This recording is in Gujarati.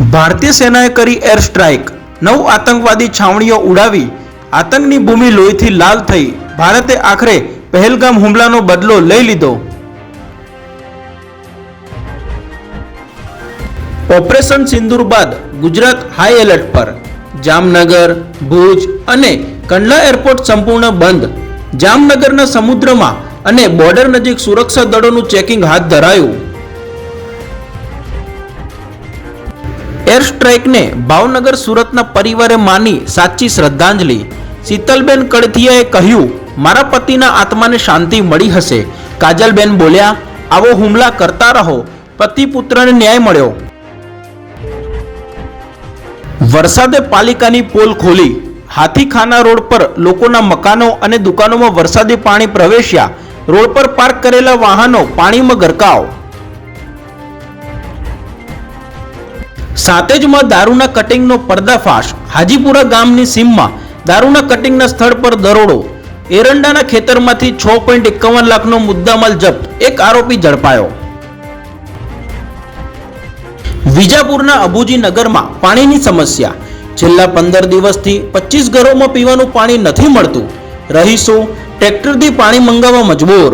ભારતીય સેનાએ કરી એર સ્ટ્રાઇક. નવ આતંકવાદી છાવણીઓ ઉડાવી. આતંકની ભૂમિ લોહીથી લાલ થઈ. ભારતે આખરે પહેલગામ હુમલાનો બદલો લઈ લીધો. ઓપરેશન સિંદૂર બાદ ગુજરાત હાઈ એલર્ટ પર. જામનગર, ભુજ અને કંડલા એરપોર્ટ સંપૂર્ણ બંધ. જામનગરના સમુદ્રમાં અને બોર્ડર નજીક સુરક્ષા દળોનું ચેકિંગ હાથ ધરાયું. એર સ્ટ્રાઇકને ભાવનગર સુરતના પરિવારે માની સાચી શ્રદ્ધાંજલિ. શીતલબેન કડથિયાએ કહ્યું, મારા પતિના આત્માને શાંતિ મળી હશે. કાજલબેન બોલ્યા, આવો હુમલા કરતા રહો. પતિ પુત્રને ન્યાય મળ્યો. વરસાદે પાલિકાની પોલ ખોલી. હાથીખાના રોડ પર લોકોના મકાનો અને દુકાનોમાં વરસાદી પાણી પ્રવેશ્યા. રોડ પર પાર્ક કરેલા વાહનો પાણીમાં ગરકાવ. સાતેજમાં દારૂના કટિંગનો પર્દાફાશ. હાજીપુરા ગામની સીમમાં દારૂના કટિંગના સ્થળ પર દરોડો. એરંડાના ખેતરમાંથી છ પોઈન્ટ એકાવન લાખનો મુદ્દામાલ જપ્ત. એક આરોપી ઝડપાયો. વિજાપુરના અબુજી નગરમાં પાણીની સમસ્યા. છેલ્લા પંદર દિવસથી પચીસ ઘરોમાં પીવાનું પાણી નથી મળતું. રહીશો ટ્રેક્ટરથી પાણી મંગાવવા મજબૂર.